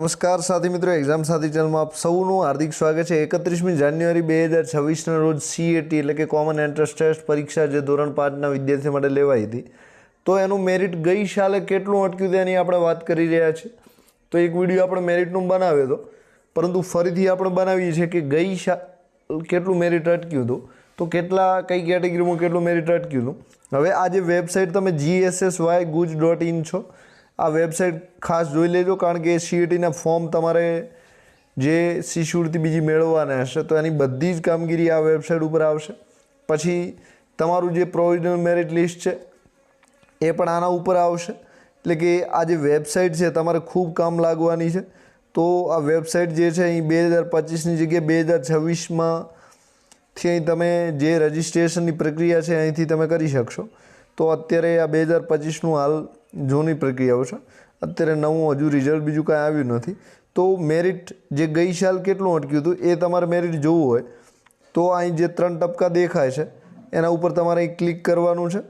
નમસ્કાર સાથી મિત્રો એક્ઝામ સાથી ચેનલમાં આપ સૌનું હાર્દિક સ્વાગત છે. એકત્રીસમી જાન્યુઆરી બે હજાર છવ્વીસના રોજ સીએટી એટલે કે કોમન એન્ટ્રન્સ ટેસ્ટ પરીક્ષા જે ધોરણ પાંચના વિદ્યાર્થી માટે લેવાઈ હતી. તો એનું મેરિટ ગઈ સાલે કેટલું અટક્યું તેની આપણે વાત કરી રહ્યા છીએ. તો એક વીડિયો આપણે મેરિટનું બનાવ્યો હતો. પરંતુ ફરીથી આપણે બનાવીએ છીએ કે ગઈ સાલ કેટલું મેરિટ અટક્યું હતું. તો કેટલા, કઈ કેટેગરીમાં કેટલું મેરિટ અટક્યું હતું. હવે આ જે વેબસાઇટ તમે GSS Y guj dot in છો આ વેબસાઇટ ખાસ જોઈ લેજો, કારણ કે સીઈટીના ફોર્મ તમારે જે શિષ્યવૃત્તિ બીજી મેળવવાના હશે, તો એની બધી જ કામગીરી આ વેબસાઇટ ઉપર આવશે. પછી તમારું જે પ્રોવિઝનલ મેરિટ લિસ્ટ છે, એ પણ આના ઉપર આવશે. એટલે કે આ જે વેબસાઇટ છે, તમારે ખૂબ કામ લાગવાની છે. તો આ વેબસાઇટ જે છે, અહીં બે હજાર પચીસની જગ્યાએ બે હજાર છવ્વીસમાં થી અહીં તમે જે રજિસ્ટ્રેશનની પ્રક્રિયા છે, અહીંથી તમે કરી શકશો. તો અત્યારે આ બે હજાર પચીસનું હાલ જૂની પ્રક્રિયાઓ છે. અત્યારે નવું હજુ રિઝલ્ટ બીજું કાંઈ આવ્યું નથી. તો મેરિટ જે ગઈ સાલ કેટલું અટક્યું હતું એ તમારે મેરિટ જોવું હોય. તો અહીં જે ત્રણ ટપકા દેખાય છે, એના ઉપર તમારે અહીં ક્લિક કરવાનું છે,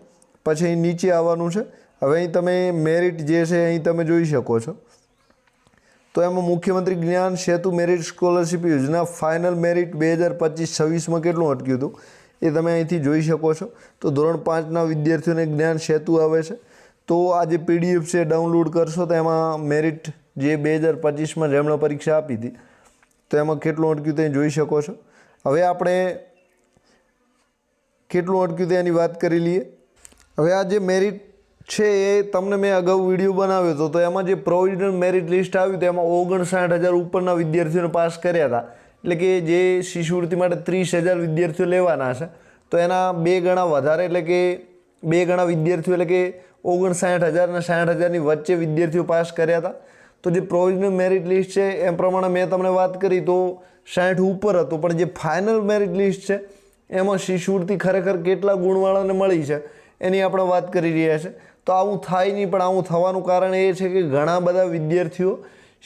પછી અહીં નીચે આવવાનું છે. હવે અહીં તમે મેરિટ જે છે અહીં તમે જોઈ શકો છો. તો એમાં મુખ્યમંત્રી જ્ઞાન સેતુ મેરિટ સ્કોલરશિપ યોજના ફાઇનલ મેરિટ બે હજાર પચીસ છવ્વીસમાં કેટલું અટક્યું હતું એ તમે અહીંથી જોઈ શકો છો. તો ધોરણ પાંચના વિદ્યાર્થીઓને જ્ઞાન સેતુ આવે છે. તો આ જે પીડીએફ છે ડાઉનલોડ કરશો તો એમાં મેરિટ જે બે હજાર પચીસમાં જેમણે પરીક્ષા આપી હતી, તો એમાં કેટલું અટક્યું તે જોઈ શકો છો. હવે આપણે કેટલું અટક્યું તે એની વાત કરી લઈએ. હવે આ જે મેરિટ છે એ તમને મેં અગાઉ વીડિયો બનાવ્યો હતો, તો એમાં જે પ્રોવિઝનલ મેરિટ લિસ્ટ આવ્યું તો એમાં ઓગણસાઠ હજાર ઉપરના વિદ્યાર્થીઓને પાસ કર્યા હતા. એટલે કે જે શિષ્યવૃત્તિ માટે ત્રીસ હજાર વિદ્યાર્થીઓ લેવાના છે, તો એના બે ગણા વધારે, એટલે કે બે ગણા વિદ્યાર્થીઓ, એટલે કે ઓગણસાઠ હજાર અને સાઠ હજારની વચ્ચે વિદ્યાર્થીઓ પાસ કર્યા હતા. તો જે પ્રોવિઝનલ મેરિટ લિસ્ટ છે એ પ્રમાણે મેં તમને વાત કરી તો સાઠ ઉપર હતું. પણ જે ફાઇનલ મેરિટ લિસ્ટ છે, એમાં શિશુરથી ખરેખર કેટલા ગુણવાળાને મળી છે, એની આપણે વાત કરી રહ્યા છે. તો આવું થાય નહીં, પણ આવું થવાનું કારણ એ છે કે ઘણા બધા વિદ્યાર્થીઓ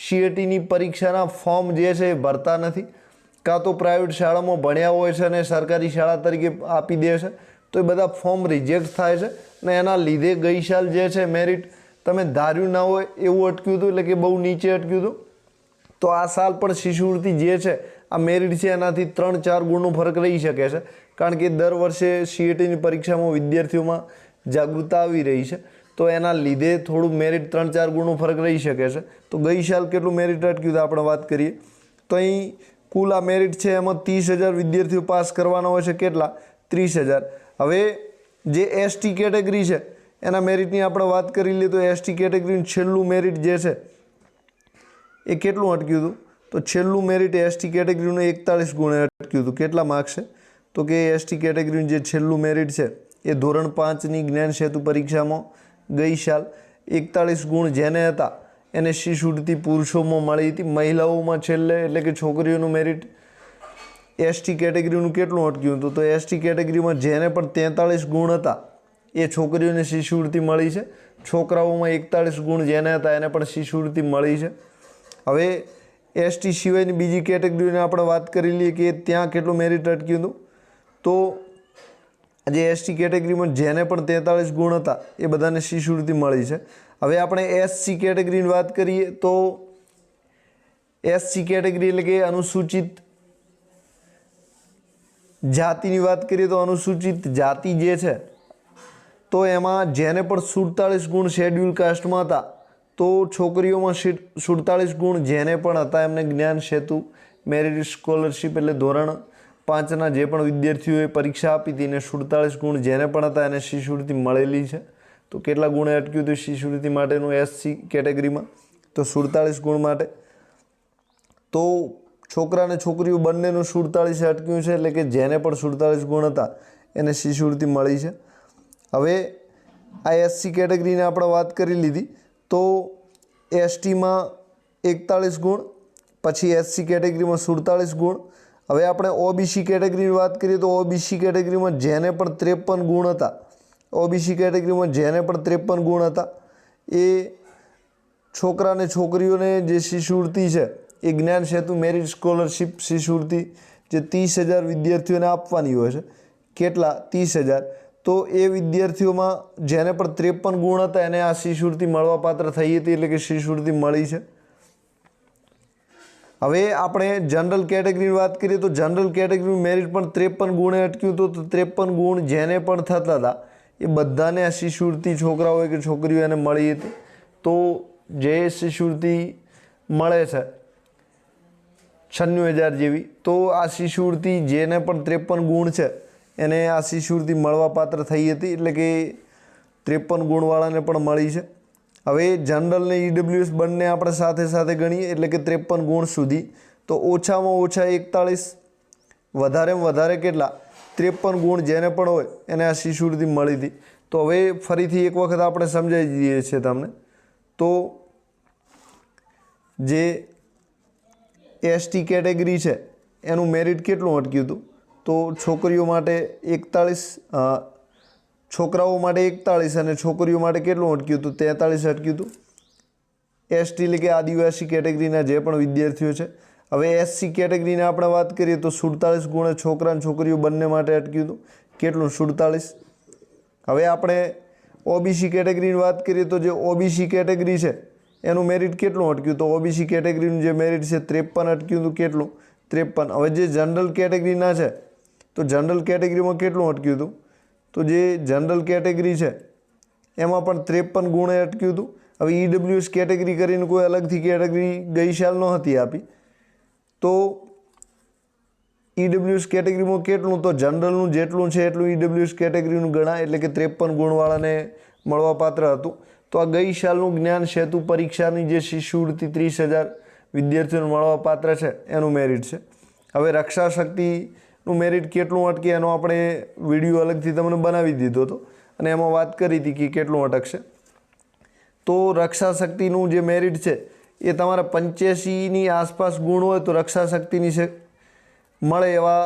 સીએટીની પરીક્ષાના ફોર્મ જે છે એ ભરતા નથી. કાં તો પ્રાઇવેટ શાળામાં ભણ્યા હોય છે અને સરકારી શાળા તરીકે આપી દે છે. તો એ બધા ફોર્મ રિજેક્ટ થાય છે. અને એના લીધે ગઈ સાલ જે છે, મેરિટ તમે ધાર્યું ના હોય એવું અટક્યું હતું, એટલે કે બહુ નીચે અટક્યું હતું. તો આ સાલ પણ શિષ્યવૃત્તિ જે છે, આ મેરિટ છે, એનાથી ત્રણ ચાર ગુણનો ફરક રહી શકે છે. કારણ કે દર વર્ષે સીએટીની પરીક્ષામાં વિદ્યાર્થીઓમાં જાગૃતતા આવી રહી છે. તો એના લીધે થોડું મેરિટ ત્રણ ચાર ગુણનો ફરક રહી શકે છે. તો ગઈ સાલ કેટલું મેરિટ અટક્યું આપણે વાત કરીએ. તો અહીં કુલ આ મેરિટ છે, એમાં ત્રીસ હજાર વિદ્યાર્થીઓ પાસ કરવાના હોય છે, કેટલા? ત્રીસ હજાર. હવે જે એસટી કેટેગરી છે, એના મેરિટની આપણે વાત કરી લઈએ તો એસટી કેટેગરીનું છેલ્લું મેરિટ જે છે, એ કેટલું અટક્યું હતું? તો છેલ્લું મેરિટ એસટી કેટેગરીનું એકતાળીસ ગુણે અટક્યું હતું. કેટલા માર્ક્સ છે? તો કે એસટી કેટેગરીનું જે છેલ્લું મેરિટ છે, એ ધોરણ પાંચની જ્ઞાન સેતુ પરીક્ષામાં ગઈ સાલ એકતાળીસ ગુણ જેને હતા, એને શિશુડતી પુરુષોમાં મળી હતી. મહિલાઓમાં છેલ્લે એટલે કે છોકરીઓનું મેરિટ એસટી કેટેગરીનું કેટલું અટક્યું હતું? તો એસટી કેટેગરીમાં જેને પણ તેતાળીસ ગુણ હતા, એ છોકરીઓને શિષ્યવૃત્તિ મળી છે. છોકરાઓમાં એકતાળીસ ગુણ જેને હતા, એને પણ શિષ્યવૃત્તિ મળી છે. હવે એસટી સિવાયની બીજી કેટેગરીની આપણે વાત કરી લઈએ કે ત્યાં કેટલું મેરિટ અટક્યું હતું? તો જે એસટી કેટેગરીમાં જેને પણ તેતાળીસ ગુણ હતા, એ બધાને શિષ્યવૃત્તિ મળી છે. હવે આપણે એસસી કેટેગરીની વાત કરીએ તો એસસી કેટેગરી એટલે કે અનુસૂચિત જાતિની વાત કરીએ તો અનુસૂચિત જાતિ જે છે, તો એમાં જેને પણ સુડતાળીસ ગુણ શેડ્યુલ કાસ્ટમાં હતા, તો છોકરીઓમાં સુડતાળીસ ગુણ જેને પણ હતા, એમને જ્ઞાન, સેતુ મેરિટ સ્કોલરશિપ એટલે ધોરણ પાંચના જે પણ વિદ્યાર્થીઓએ પરીક્ષા આપી હતી, એને સુડતાળીસ ગુણ જેને પણ હતા, એને શિષ્યવૃત્તિ મળેલી છે. તો કેટલા ગુણે અટક્યું હતું શિષ્યવૃત્તિ માટેનું એસસી કેટેગરીમાં? તો સુડતાળીસ ગુણ માટે. તો છોકરા અને છોકરીઓ બંનેનું સુડતાળીસે અટક્યું છે એટલે કે જેને પણ સુડતાળીસ ગુણ હતા, એને શિષ્યવૃત્તિ મળી છે. હવે આ એસસી કેટેગરીને આપણે વાત કરી લીધી, તો એસટીમાં એકતાળીસ ગુણ, પછી એસસી કેટેગરીમાં સુડતાળીસ ગુણ. હવે આપણે ઓબીસી કેટેગરીની વાત કરીએ તો ઓબીસી કેટેગરીમાં જેને પણ ત્રેપન ગુણ હતા ઓબીસી કેટેગરીમાં જેને પણ ત્રેપન ગુણ હતા, એ છોકરા અને છોકરીઓને જે શિષ્યવૃત્તિ છે એ જ્ઞાન સેતુ મેરિટ સ્કોલરશિપ શિષ્યવૃત્તિ જે ત્રીસ હજાર વિદ્યાર્થીઓને આપવાની હોય છે. કેટલા? ત્રીસ હજાર. તો એ વિદ્યાર્થીઓમાં જેને પણ ત્રેપન ગુણ હતા એને આ શિષ્યવૃત્તિ મળવાપાત્ર થઈ હતી એટલે કે શિષ્યવૃત્તિ મળી છે. હવે આપણે જનરલ કેટેગરીની વાત કરીએ તો જનરલ કેટેગરીનું મેરિટ પણ ત્રેપન ગુણે અટક્યું હતું. તો ત્રેપન ગુણ જેને પણ થતા હતા, એ બધાને આ શિષ્યવૃત્તિ છોકરાઓએ કે છોકરીઓ એને મળી હતી. તો જે શિષ્યવૃત્તિ મળે છે છન્નું હજાર જેવી. તો આ શિષ્યવૃત્તિ જેને પણ ત્રેપન ગુણ છે, એને આ શિષ્યવૃત્તિ મળવાપાત્ર થઈ હતી એટલે કે ત્રેપન ગુણવાળાને પણ મળી છે. હવે જનરલ ને ઈડબ્લ્યુએસ બંને આપણે સાથે સાથે ગણીએ એટલે કે ત્રેપન ગુણ સુધી. તો ઓછામાં ઓછા એકતાળીસ, વધારેમાં વધારે કેટલા? ત્રેપન ગુણ જેને પણ હોય, એને આ શિષ્યવૃત્તિ મળી હતી. તો હવે ફરીથી એક વખત આપણે સમજાવી દઈએ છીએ તમને. તો જે એસટી કેટેગરી છે, એનું મેરિટ કેટલું અટક્યું હતું? તો છોકરીઓ માટે એકતાળીસ છોકરાઓ માટે એકતાળીસ અને છોકરીઓ માટે કેટલું અટક્યું હતું? તેતાળીસ અટક્યું હતું. એસટી એટલે કે આદિવાસી કેટેગરીના જે પણ વિદ્યાર્થીઓ છે. હવે એસસી કેટેગરીની આપણે વાત કરીએ તો સુડતાલીસ ગુણે છોકરા અને છોકરીઓ બંને માટે અટક્યું હતું. કેટલું? સુડતાલીસ હવે આપણે ઓબીસી કેટેગરીની વાત કરીએ તો જે ઓબીસી કેટેગરી છે એનું મેરિટ કેટલું અટક્યું? તો ઓબીસી કેટેગરીનું જે મેરિટ છે, ત્રેપન અટક્યું હતું. કેટલું? ત્રેપન. હવે જે જનરલ કેટેગરીના છે, તો જનરલ કેટેગરીમાં કેટલું અટક્યું હતું? તો જે જનરલ કેટેગરી છે, એમાં પણ ત્રેપન ગુણે અટક્યું હતું. હવે ઈડબ્લ્યુએસ કેટેગરી કરીને કોઈ અલગથી કેટેગરી ગઈ સાલ નહોતી આપી. તો ઈડબ્લ્યુએસ કેટેગરીમાં કેટલું? તો જનરલનું જેટલું છે એટલું ઈડબ્લ્યુએસ કેટેગરીનું ગણાય. એટલે કે ત્રેપન ગુણવાળાને મળવાપાત્ર હતું. તો આ ગઈ સાલનું જ્ઞાન સેતુ પરીક્ષાની જે શિષ્યવૃત્તિ ત્રીસ હજાર વિદ્યાર્થીઓને મળવાપાત્ર છે, એનું મેરિટ છે. હવે રક્ષા શક્તિનું મેરિટ કેટલું અટકે એનો આપણે વીડિયો અલગથી તમને બનાવી દીધો હતો અને એમાં વાત કરી હતી કે કેટલું અટકશે. તો રક્ષા શક્તિનું જે મેરિટ છે, એ તમારા પંચ્યાસીની આસપાસ ગુણ હોય તો રક્ષા શક્તિની મળે એવા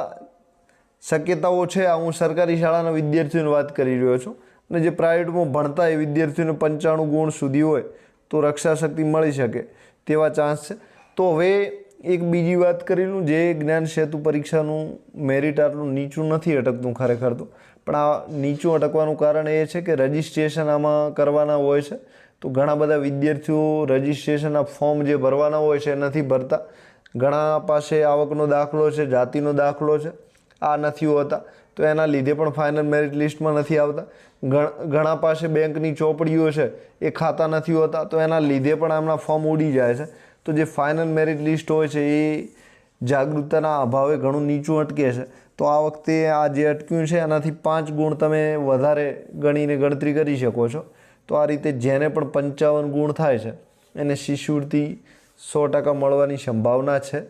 શક્યતાઓ છે. આ હું સરકારી શાળાના વિદ્યાર્થીઓની વાત કરી રહ્યો છું. અને જે પ્રાઇવેટમાં ભણતા એ વિદ્યાર્થીઓને પંચાણું ગુણ સુધી હોય તો રક્ષાશક્તિ મળી શકે તેવા ચાન્સ છે. તો હવે એક બીજી વાત કરી લઉં, જે જ્ઞાન સેતુ પરીક્ષાનું મેરિટ આટલું નીચું નથી અટકતું ખરેખર તો. પણ આ નીચું અટકવાનું કારણ એ છે કે રજિસ્ટ્રેશન આમાં કરવાના હોય છે. તો ઘણા બધા વિદ્યાર્થીઓ રજિસ્ટ્રેશનના ફોર્મ જે ભરવાના હોય છે નથી ભરતા. ઘણા પાસે આવકનો દાખલો છે, જાતિનો દાખલો છે, આ નથી હોતા. તો એના લીધે પણ ફાઇનલ મેરિટ લિસ્ટમાં નથી આવતા. ઘણ- પાસે બેંકની ચોપડીઓ છે, એ ખાતા નથી હોતા, તો એના લીધે પણ એમના ફોર્મ ઉડી જાય છે. તો જે ફાઇનલ મેરિટ લિસ્ટ હોય છે, એ જાગૃતતાના અભાવે ઘણું નીચું અટકે છે. તો આ વખતે આ જે અટક્યું છે, એનાથી પાંચ ગુણ તમે વધારે ગણીને ગણતરી કરી શકો છો. તો આ રીતે જેને પણ પંચાવન ગુણ થાય છે, એને શિષ્યવૃત્તિ સો ટકા મળવાની સંભાવના છે.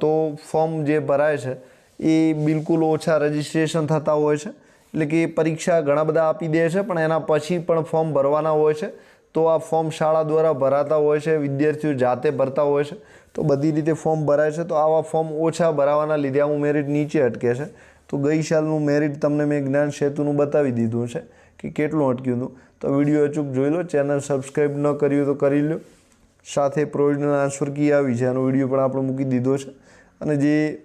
તો ફોર્મ જે ભરાય છે, એ બિલકુલ ઓછા રજિસ્ટ્રેશન થતા હોય છે. એટલે કે પરીક્ષા ઘણા બધા આપી દે છે, પણ એના પછી પણ ફોર્મ ભરવાના હોય છે. તો આ ફોર્મ શાળા દ્વારા ભરાતા હોય છે, વિદ્યાર્થીઓ જાતે ભરતા હોય છે. તો બધી રીતે ફોર્મ ભરાય છે, તો આવા ફોર્મ ઓછા ભરાવાના લીધે આવું મેરિટ નીચે અટકે છે. તો ગઈ સાલનું મેરિટ તમને મેં જ્ઞાન સેતુનું બતાવી દીધું છે કે કેટલું અટક્યું હતું. તો વીડિયો અચૂક જોઈ લો, ચેનલ સબસ્ક્રાઈબ ન કર્યું તો કરી લો સાથે પ્રોવિઝનલ આન્સર કી આવી છે એનો વીડિયો પણ આપણે મૂકી દીધો છે. અને જે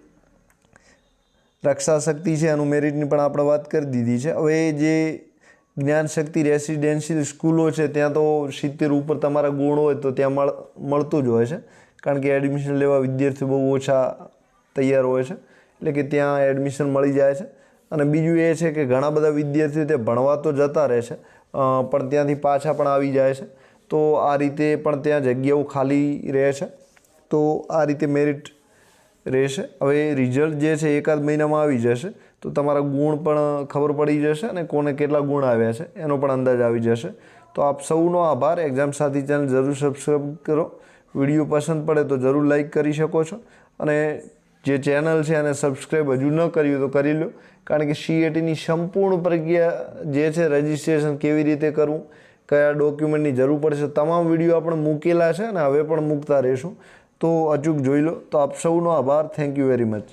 રક્ષા શક્તિ છે, એનું મેરિટની પણ આપણે વાત કરી દીધી છે. હવે જે જ્ઞાન શક્તિ રેસિડેન્શિયલ સ્કૂલો છે, ત્યાં તો સિત્તેર ઉપર તમારા ગુણ હોય તો ત્યાં મળ, મળતું જ હોય છે. કારણ કે એડમિશન લેવા વિદ્યાર્થીઓ બહુ ઓછા તૈયાર હોય છે. એટલે કે ત્યાં એડમિશન મળી જાય છે. અને બીજું એ છે કે ઘણા બધા વિદ્યાર્થીઓ તે ભણવા તો જતા રહે છે પણ ત્યાંથી પાછા પણ આવી જાય છે. તો આ રીતે પણ ત્યાં જગ્યાઓ ખાલી રહે છે. તો આ રીતે મેરિટ રહેશે. હવે રિઝલ્ટ જે છે એકાદ મહિનામાં આવી જશે. તો તમારા ગુણ પણ ખબર પડી જશે અને કોને કેટલા ગુણ આવ્યા છે એનો પણ અંદાજ આવી જશે. તો આપ સૌનો આભાર. એક્ઝામ સાથી ચેનલ જરૂર સબસ્ક્રાઈબ કરો. વીડિયો પસંદ પડે તો જરૂર લાઈક કરી શકો છો. અને જે ચેનલ છે એને સબસ્ક્રાઈબ હજુ ન કર્યું તો કરી લો. કારણ કે સીએટીની સંપૂર્ણ પ્રક્રિયા જે છે રજિસ્ટ્રેશન કેવી રીતે કરવું, કયા ડોક્યુમેન્ટની જરૂર પડશે, તમામ વીડિયો આપણે મૂકેલા છે અને હવે પણ મૂકતા રહીશું. તો અચૂક જોઈ લો. તો આપ સૌનો આભાર. Thank you very much